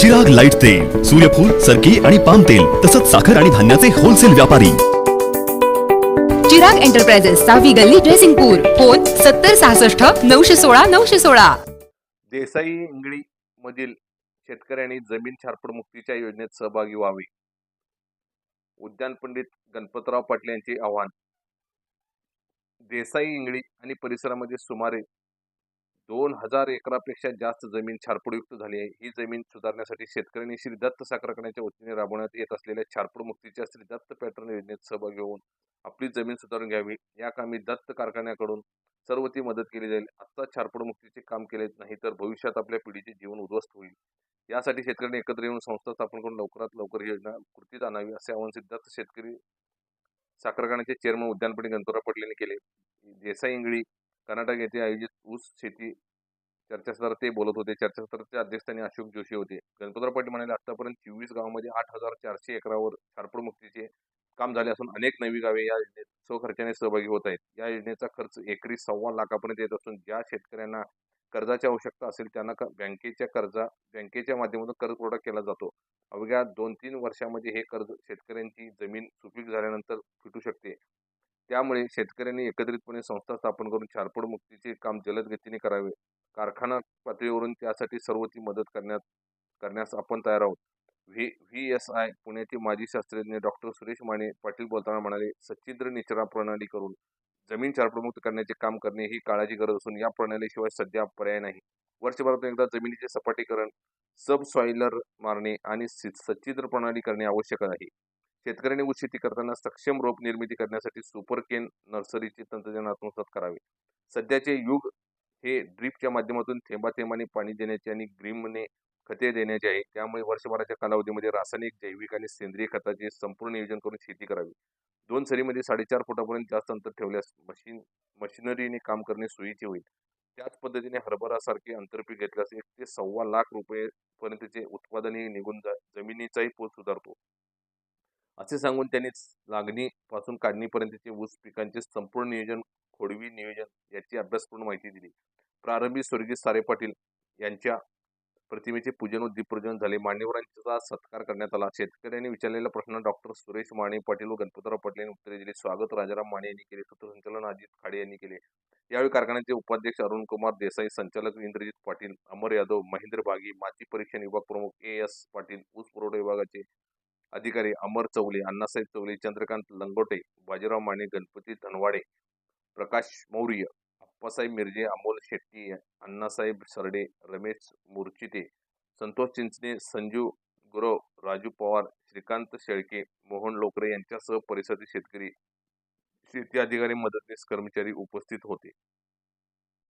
जग लाइट तेल सूर्यफूल सरकी आणि पाम तेल तसंच साखर आणि धान्याचे होलसेल व्यापारी. चिराग एंटरप्राइजेस सहावी गल्ली ड्रेसिंगपूर फोन सत्तर सहासष्ट नऊशे सोळा नऊशे सोळा. देसाई इंगळी मधील शेतकऱ्यांनी जमीन छारपडमुक्तीच्या योजनेत सहभागी व्हावे. उद्यान पंडित गणपतराव पाटील यांचे आव्हान. देसाई इंगळी आणि परिसरामध्ये सुमारे दोन हजार एकरापेक्षा जास्त जमीन छारपडयुक्त झाली आहे. ही जमीन सुधारण्यासाठी शेतकऱ्यांनी श्री दत्त साखर कारखान्याच्या वतीने राबवण्यात येत असलेल्या छारपडमुक्तीच्या श्री दत्त पॅटर्न योजनेत सहभागी होऊन आपली जमीन सुधारून घ्यावी. या कामी दत्त कारखान्याकडून सर्व ती मदत केली जाईल. आत्ता छारपडमुक्तीचे काम केले नाही तर भविष्यात आपल्या पिढीचे जीवन उद्ध्वस्त होईल. यासाठी शेतकऱ्यांनी एकत्र येऊन संस्था स्थापन करून लवकरात लवकर ही योजना कृतीत आणावी असे आवाहन सिद्धार्थ शेतकरी साखर कारखान्याचे चेअरमन उद्यानपती गंतोरा पाटील यांनी केले. देसाई इंगळी कर्नाटक येथे आयोजित ऊस शेती चर्चासत्र ते बोलत होते. चर्चासत्राचे अध्यक्षस्थानी अशोक जोशी होते. गणपतराव पाटील म्हणाले आतापर्यंत चोवीस गावामध्ये आठ हजार चारशे एकरावर छारपडमुक्तीचे काम झाले असून अनेक नवी गावे या योजनेत स्वखर्चाने सहभागी होत आहेत. या योजनेचा खर्च एकरी सव्वा लाखापर्यंत येत असून ज्या शेतकऱ्यांना कर्जाची आवश्यकता असेल त्यांना बँकेच्या कर्जा बँकेच्या माध्यमातून कर्ज पुरवठा केला जातो. अवघ्या दोन तीन वर्षामध्ये हे कर्ज शेतकऱ्यांची जमीन सुपीक झाल्यानंतर फिटू शकते. त्यामुळे शेतकऱ्यांनी एकत्रितपणे संस्था स्थापन करून छारपड मुक्तीचे काम जलद गतीने करावे. कारखाना पातळीवरून त्यासाठी सर्व ती मदत करण्यात करण्यास आपण तयार आहोत. व्ही व्ही एस आय पुण्याचे माजी शास्त्रज्ञ डॉक्टर सुरेश माने पाटील बोलताना म्हणाले सच्छिद्र निचरा प्रणाली करून जमीन छारपडमुक्त करण्याचे काम करणे ही काळाची गरज असून या प्रणालीशिवाय सध्या पर्याय नाही. वर्षभरातून एकदा जमिनीचे सपाटीकरण सबसॉइलर मारणे आणि सि- सच्छिद्र प्रणाली करणे आवश्यक आहे शेतकऱ्यांनी ऊस शेती करताना सक्षम रोप निर्मिती करण्यासाठी सुपर केन नर्सरीचे तंत्रज्ञान आत्मसात करावे. सध्याचे युग हे ड्रीपच्या माध्यमातून थेंबा थेंबाने पाणी देण्याचे आणि ग्रीमने खते देण्याचे आहे. त्यामुळे वर्षभराच्या कालावधीमध्ये रासायनिक जैविक आणि सेंद्रिय खताचे संपूर्ण नियोजन करून शेती करावी. दोन सरीमध्ये साडेचार फुटापर्यंत जास्त अंतर ठेवल्यास मशीन मशिनरीने काम करणे सोयीचे होईल. त्याच पद्धतीने हरभरासारखे आंतरपीक घेतल्यास एक ते सव्वा लाख रुपये पर्यंतचे उत्पादनही निघून जा जमिनीचाही पोत सुधारतो. असे सांगून त्यांनी लागणीपासून काढणीपर्यंतचे ऊस पिकांचे संपूर्ण नियोजन खोडवी नियोजन याची अभ्यासपूर्ण माहिती दिली. प्रारंभी स्वर्गीय सारे पाटील यांच्या प्रतिमेचे पूजन व दीपपूजन झाले. मान्यवरांचा सत्कार करण्यात आला. शेतकऱ्यांनी विचारलेल्या प्रश्न डॉक्टर सुरेश माने पाटील व गणपतराव पाटील यांनी उत्तरे दिली. स्वागत राजाराम माने यांनी केले. सूत्रसंचालन अजित खाडे यांनी केले. यावेळी कारखान्याचे उपाध्यक्ष अरुण कुमार देसाई संचालक इंद्रजित पाटील अमर यादव महेंद्र बागी माती परीक्षण विभाग प्रमुख ए एस पाटील ऊस पुरवठा विभागाचे अधिकारी अमर चौले अण्णासाहेब चौले चंद्रकांत लंगोटे बाजीराव माने गणपती धनवाडे प्रकाश मौर्य अप्पासाहेब मिरजे अमोल शेट्टी अण्णासाहेब सरडे रमेश मुर्चिते संतोष चिंचणे संजू गुरव राजू पवार श्रीकांत शेळके मोहन लोकरे यांच्यासह परिसरातील शेतकरी शेती अधिकारी मदतनीस कर्मचारी उपस्थित होते.